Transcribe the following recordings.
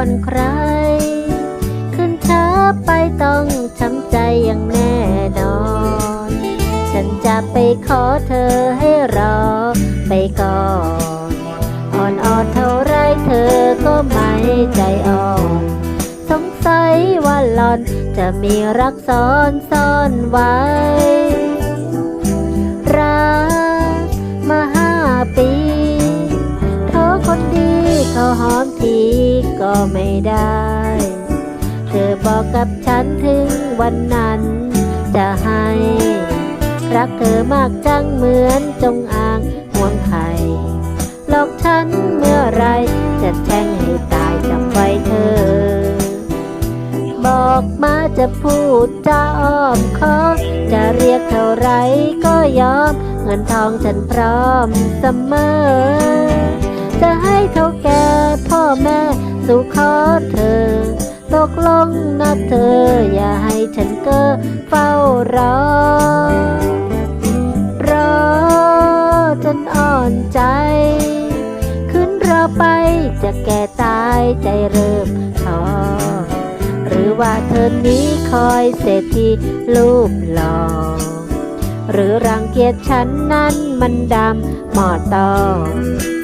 อนใคร ขึ้นช้าไปต้องช้ำใจอย่างแน่นอน ฉันจะไปขอเธอให้รอไปก่อน อ่อนอ่อนเท่าไรเธอก็ไม่ใจอ่อนสงสัยว่าหลอนจะมีรักซ้อนซ่อนไว้ ไม่ได้ เธอบอกกับฉันถึงวันนั้น จะให้ รักเธอมากจังเหมือนจงอางห่วงไข่หลอกฉันเมื่อไรจะแทงให้ตายจำไว้เธอ บอกมาจะพูดจะอ้อมขอจะเรียกเท่าไรก็ยอม เงินทองฉันพร้อมเสมอ จะให้เท่าแก่พ่อแม่ สู่ขอเธอ ตกลงนะเธอ อย่าให้ฉันเก้อเฝ้ารอ รอจนอ่อนใจ ขึ้นรอไปจะแก่ตายใจเริ่มท้อหรือว่าเธอนี้คอยเศรษฐีรูปหล่อหรือรังเกียจฉันนั้นมันดำ หมอตอ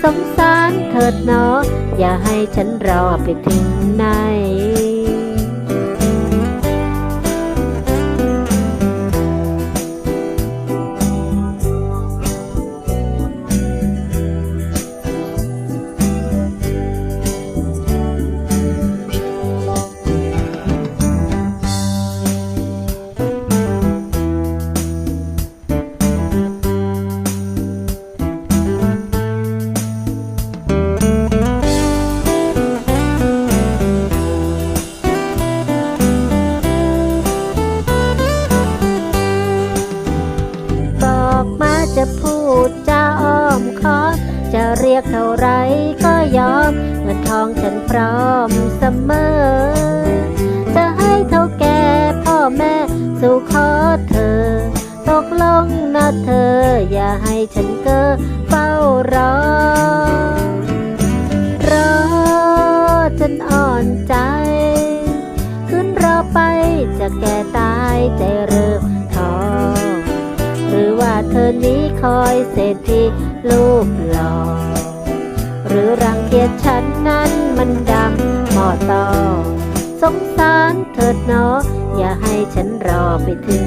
สงสารเถิดเนาะอย่าให้ฉันรอไปถึงไหน จะพูดจะอ้อมคอมจะเรียกเท่าไรก็ยอม เงินทองฉันพร้อมเสมอ จะให้เท่าแก่พ่อแม่สู่ขอเธอ ตกลงนะเธอ อย่าให้ฉันเก้อเฝ้ารอ เธอนี้คอยเศรษฐีรูปหล่อหรือรังเกียจฉันนั้นมันดำหมอตอสงสารเถิดเนาะอย่าให้ฉันรอไปถึง